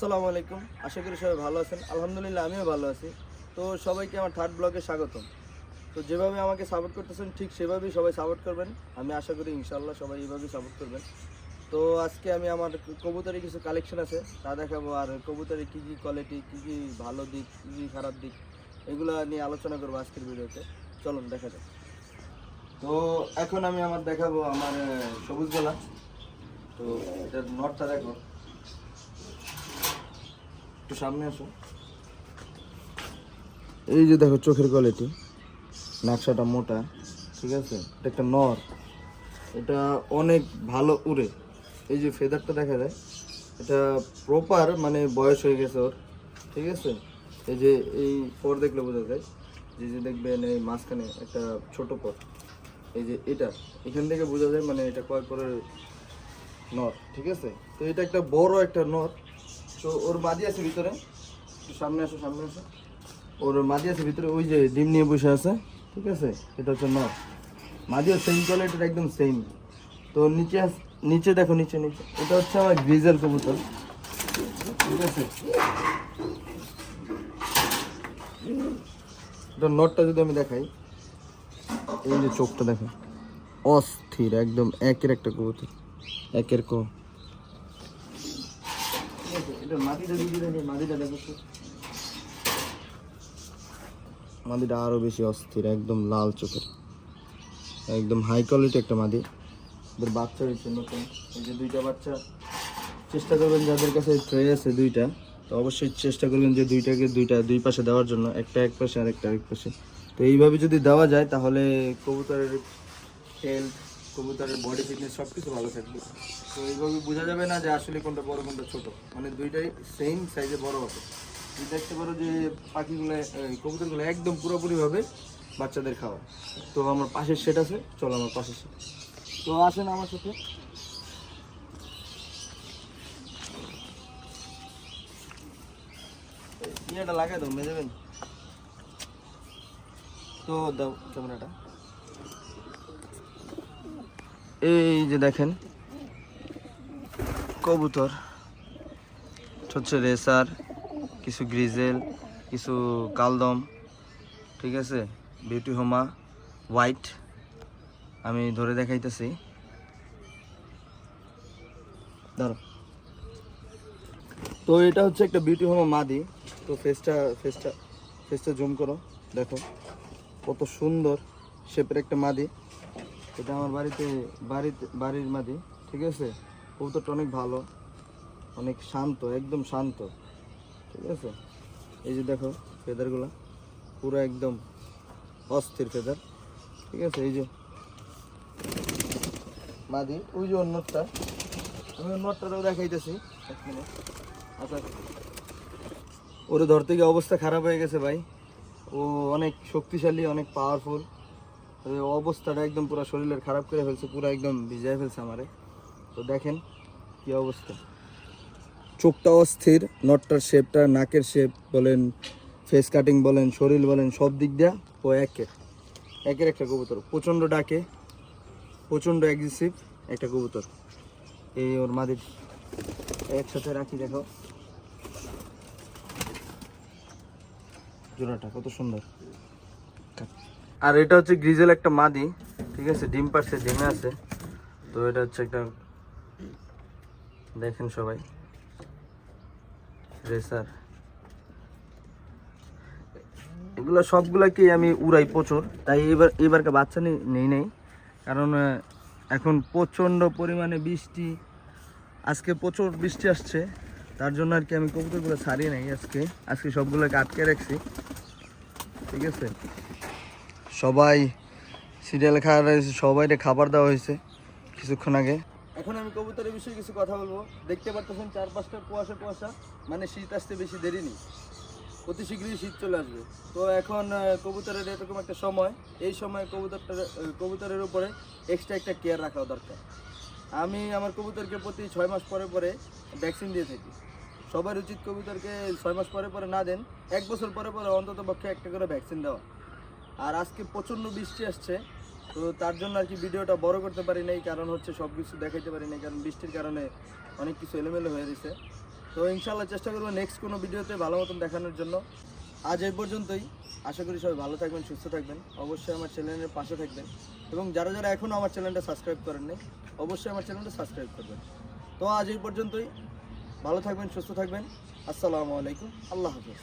আসসালামু আলাইকুম। আশা করি সবাই ভালো আছেন। আলহামদুলিল্লাহ, আমিও ভালো আছি। তো সবাইকে আমার থার্ড ব্লগে স্বাগতম। তো যেভাবে আমাকে সাপোর্ট করতেছেন, ঠিক সেভাবেই সবাই সাপোর্ট করবেন। আমি আশা করি ইনশাল্লাহ সবাই এইভাবেই সাপোর্ট করবেন। তো আজকে আমি আমার কবুতরের কিছু কালেকশন আছে, তা দেখাবো। আর কবুতরের কী কী কোয়ালিটি কী কী ভালো দিক, কী কী খারাপ দিক, এগুলো নিয়ে আলোচনা করব আজকের ভিডিওতে। চলুন, দেখা যাক। তো এখন আমি আমার দেখাবো আমার সবুজ গলা। তো এটার নটটা দেখো। একটু সামনে আসো। এই যে দেখো চোখের কোয়ালিটি নকশাটা মোটা, ঠিক আছে? এটা একটা নর। এটা অনেক ভালো উড়ে। এই যে ফেদারটা দেখা যায়, এটা প্রপার মানে বয়স হয়ে গেছে ওর, ঠিক আছে? এই যে এই পর দেখলে বোঝা যায়, যে যে দেখবেন এই মাঝখানে একটা ছোট পর। এই যে এটা, এখান থেকে বোঝা যায় মানে এটা কয় পরের নর, ঠিক আছে? তো এটা একটা বড় একটা নর তো ওর মাদি আছে ভিতরে। সামনে আসো সামনে আসো। ওর মাদি আছে ভিতরে, ওই যে ডিম নিয়ে বসে আছে, ঠিক আছে? এটা হচ্ছে নর মাদিও সেম কোয়ালিটির একদম সেম তো নিচে নিচে দেখো, নিচে নিচে। এটা হচ্ছে আমার গ্রিজেল কবুতর, ঠিক আছে? এটা নটটা যদি আমি দেখাই, এই যে চোখটা দেখো অস্থির, একদম একের একটা কবুতর, একের কো এটা মাটিটা দিয়ে দিলে মাটিটা দেখো তো। মাদিটা আরও বেশি অস্থির, একদম লাল চোখের। একদম হাই কোয়ালিটি একটা মাদি। ওদের বাচ্চা হয়েছে নতুন। এই যে দুইটা বাচ্চা, চেষ্টা করবেন যাদের কাছে ট্রে আছে দুইটা, তো অবশ্যই চেষ্টা করবেন যে দুইটাকে দুইটা, দুই পাশে দেওয়ার জন্য, একটা এক পাশে আর একটা আরেক পাশে। তো এইভাবে যদি দেওয়া যায়, তাহলে কবুতরের হেলথ কবুতরের বডি ফিটনেস সব কিছু ভালো থাকবে। তো এইভাবে বোঝা যাবে না যে আসলে কোনটা বড়, কোনটা ছোট। মানে দুইটাই সেম সাইজে বড় হবে। তুমি দেখতে পারো যে পাখিগুলো কবুতরগুলো একদম পুরোপুরিভাবে বাচ্চাদের খাওয়া। তো আমার পাশের সেট আছে, চলো আমার পাশের সেট তো আসেন আমার সাথে। ইয়েটা লাগাই দাও মেজাবেন তো দাও ক্যামেরাটা। এই যে দেখেন, কবুতর, হচ্ছে রেসার, কিছু গ্রিজেল, কিছু কালদম, ঠিক আছে? বিউটি হোমা, হোয়াইট, আমি ধরে দেখাইতেছি। ধরো। তো এটা হচ্ছে একটা বিউটি হোমা মাদি। তো ফেসটা ফেসটা ফেসটা জুম করো, দেখো। কত সুন্দর শেপের একটা মাদি। এটা আমার বাড়িতে বাড়িতে, বাড়ির মাদি ঠিক আছে? কবুতরটা অনেক ভালো, অনেক শান্ত, একদম শান্ত, ঠিক আছে? এই যে দেখো ফেদারগুলো, পুরো একদম অস্থির ফেদার, ঠিক আছে? এই যে মাদি ওই যে অন্যটা আমি অন্যটাও দেখাইতেছি আচ্ছা ওরে ধরতে গিয়ে অবস্থা খারাপ হয়ে গেছে ভাই। ও অনেক শক্তিশালী, অনেক পাওয়ারফুল অবস্থাটা একদম পুরো শরীরের খারাপ করে ফেলছে, পুরো একদম ভিজায় ফেলছে আমারে। তো দেখেন কি অবস্থা। চোখটা অস্থির, নটটার শেপটা নাকের শেপ বলেন ফেস কাটিং বলেন, শরীর বলেন, সব দিক দিয়া ও একের একের একটা কবুতর, প্রচণ্ড ডাকে, প্রচণ্ড অ্যাগ্রেসিভ একটা কবুতর। এই ওর মাদির একসাথে রাখি, দেখো। জোড়াটা কত সুন্দর। আর এটা হচ্ছে গ্রিজেল একটা মাদি, ঠিক আছে? ডিম পারছে ডিমে আছে। তো এটা হচ্ছে একটা, দেখেন সবাই। রেসার। এগুলো সবগুলাকেই আমি উড়াই প্রচুর। তাই এবার, এবারকে বাচ্চা নেই নেই। কারণ এখন প্রচণ্ড পরিমাণে বৃষ্টি। আজকে প্রচুর বৃষ্টি আসছে। তার জন্য আর কি আমি কবুতরগুলো ছাড়িয়ে নেই আজকে। আজকে সবগুলোকে আটকে রাখছি। ঠিক আছে? সবাই সিরিয়াল খাওয়া রয়েছে সবাইকে খাবার দেওয়া হয়েছে কিছুক্ষণ আগে। এখন আমি কবুতরের বিষয়ে কিছু কথা বলব। দেখতে পারতেছেন চার পাঁচটা কুয়াশা কুয়াশা মানে শীত আসতে বেশি দেরি নেই। অতি শীঘ্রই শীত চলে আসবে। তো এখন কবুতরের এরকম একটা সময়, এই সময় কবুতরটা কবুতরের উপরে এক্সট্রা একটা কেয়ার রাখা দরকার। আমি আমার কবুতরকে প্রতি ছয় মাস পরে পরে ভ্যাকসিন দিয়ে থাকি। সবার উচিত কবুতরকে ছয় মাস পরে পরে না দেন, এক বছর পরে পরে অন্তত পক্ষে একটা করে ভ্যাকসিন দেওয়া। আর আজকে প্রচণ্ড বৃষ্টি আসছে, তো তার জন্য আর কি ভিডিওটা বড় করতে পারি নাই, কারণ হচ্ছে সব কিছু দেখাইতে পারি নাই, কারণ বৃষ্টির কারণে অনেক কিছু এলোমেলো হয়ে গেছে তো ইনশাল্লাহ চেষ্টা করব নেক্সট কোনো ভিডিওতে ভালো মতন দেখানোর জন্য। আজ এই পর্যন্তই, আশা করি সবাই ভালো থাকবেন, সুস্থ থাকবেন, অবশ্যই আমার চ্যানেলের পাশে থাকবেন, এবং যারা যারা এখনও আমার চ্যানেলটা সাবস্ক্রাইব করেননি অবশ্যই আমার চ্যানেলটা সাবস্ক্রাইব করবেন। তো আজ এই পর্যন্তই, ভালো থাকবেন, সুস্থ থাকবেন, আসসালামু আলাইকুম, আল্লাহ হাফেজ।